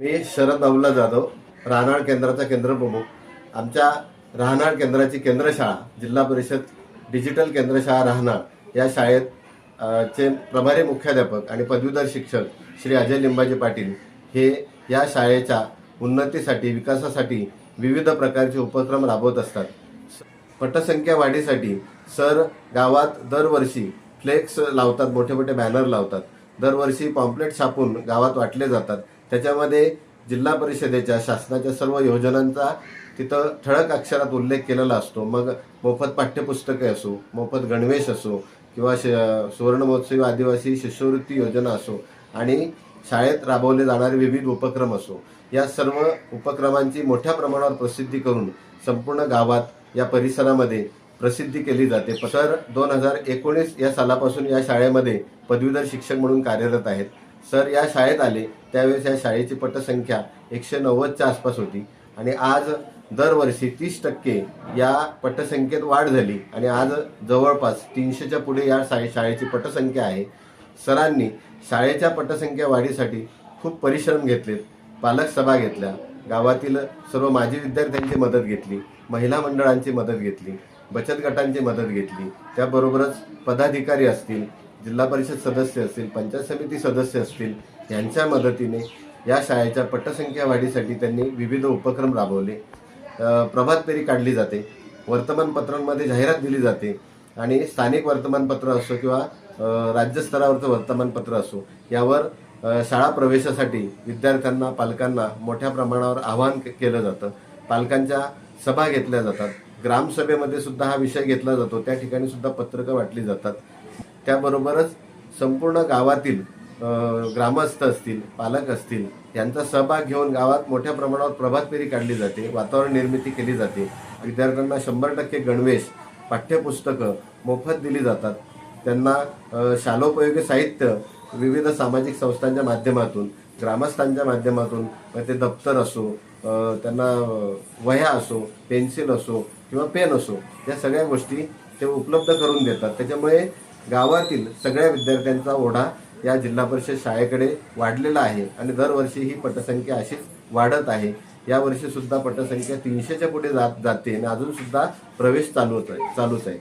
मी शरद नवला जाधव राहणार केंद्राचा केंद्रप्रमुख. आमच्या राहणार केंद्राची केंद्रशाळा जिल्हा परिषद डिजिटल केंद्रशाळा राहणार या शाळेत चे प्रभारी मुख्याध्यापक आणि पदवीधर शिक्षक श्री अजय लिंबाजी पाटील हे या शाळेच्या उन्नतीसाठी विकासासाठी विविध प्रकारचे उपक्रम राबवत असतात. पटसंख्या वाढीसाठी सर गावात दरवर्षी फ्लेक्स लावतात मोठे मोठे बॅनर लावतात. दरवर्षी पॉम्पलेट छापून गावात वाटले जातात. त्याच्यामध्ये जिल्हा परिषदेच्या शासनाच्या सर्व योजनांचा तिथं ठळक अक्षरात उल्लेख केलेला असतो. मग मोफत पाठ्यपुस्तके असो मोफत गणवेश असो किंवा श सुवर्ण महोत्सवी आदिवासी शिष्यवृत्ती योजना असो आणि शाळेत राबवले जाणारे विविध उपक्रम असो या सर्व उपक्रमांची मोठ्या प्रमाणावर प्रसिद्धी करून संपूर्ण गावात या परिसरामध्ये प्रसिद्धी केली जाते. तर दोन हजार एकोणीस या सालापासून या शाळेमध्ये पदवीधर शिक्षक म्हणून कार्यरत आहेत. सर या शाळेत आले त्यावेळेस या शाळेची पटसंख्या एकशे नव्वदच्या आसपास होती. आणि आज दरवर्षी तीस टक्के या पटसंख्येत वाढ झाली. आणि आज जवळपास तीनशेच्या पुढे या शाळे शाळेची पटसंख्या आहे. सरांनी शाळेच्या पटसंख्या वाढीसाठी खूप परिश्रम घेतलेत. पालक सभा घेतल्या. गावातील सर्व माजी विद्यार्थ्यांची मदत घेतली. महिला मंडळांची मदत घेतली. बचत गटांची मदत घेतली. त्याबरोबरच पदाधिकारी असतील जिल्हा परिषद सदस्य असतील पंचायत समिती सदस्य असतील यांच्या मदतीने या शाळेच्या पटसंख्या वाढीसाठी त्यांनी विविध उपक्रम राबवले. प्रभात फेरी काढली जाते वर्तमानपत्रांमध्ये जाहिरात दिली जाते आणि स्थानिक वर्तमानपत्र असो किंवा राज्यस्तरावरचं वर्तमानपत्र असो यावर शाळा प्रवेशासाठी विद्यार्थ्यांना पालकांना मोठ्या प्रमाणावर आवाहन केलं जातं. पालकांच्या सभा घेतल्या जातात. ग्रामसभेमध्ये सुद्धा हा विषय घेतला जातो. त्या ठिकाणी सुद्धा पत्रकं वाटली जातात. त्याबरोबरच संपूर्ण गावातील ग्रामस्थ असतील पालक असतील यांचा सहभाग घेऊन गावात मोठ्या प्रमाणावर प्रभात फेरी काढली जाते वातावरण निर्मिती केली जाते. विद्यार्थ्यांना शंभर टक्के गणवेश पाठ्यपुस्तकं मोफत दिली जातात. त्यांना शालोपयोगी साहित्य विविध सामाजिक संस्थांच्या माध्यमातून ग्रामस्थांच्या माध्यमातून ते दप्तर असो त्यांना वह्या असो पेन्सिल असो किंवा पेन असो या सगळ्या गोष्टी ते उपलब्ध करून देतात. त्याच्यामुळे गावातील सगळ्या विद्यार्थ्यांचा ओढा या जिल्हा परिषद शाळेकडे वाढलेला आहे आणि दरवर्षी ही पटसंख्या अशीच वाढत आहे. यावर्षी सुद्धा पटसंख्या तीनशेच्या पुढे जात जाते आणि अजून सुद्धा प्रवेश चालू आहे चालूच आहे.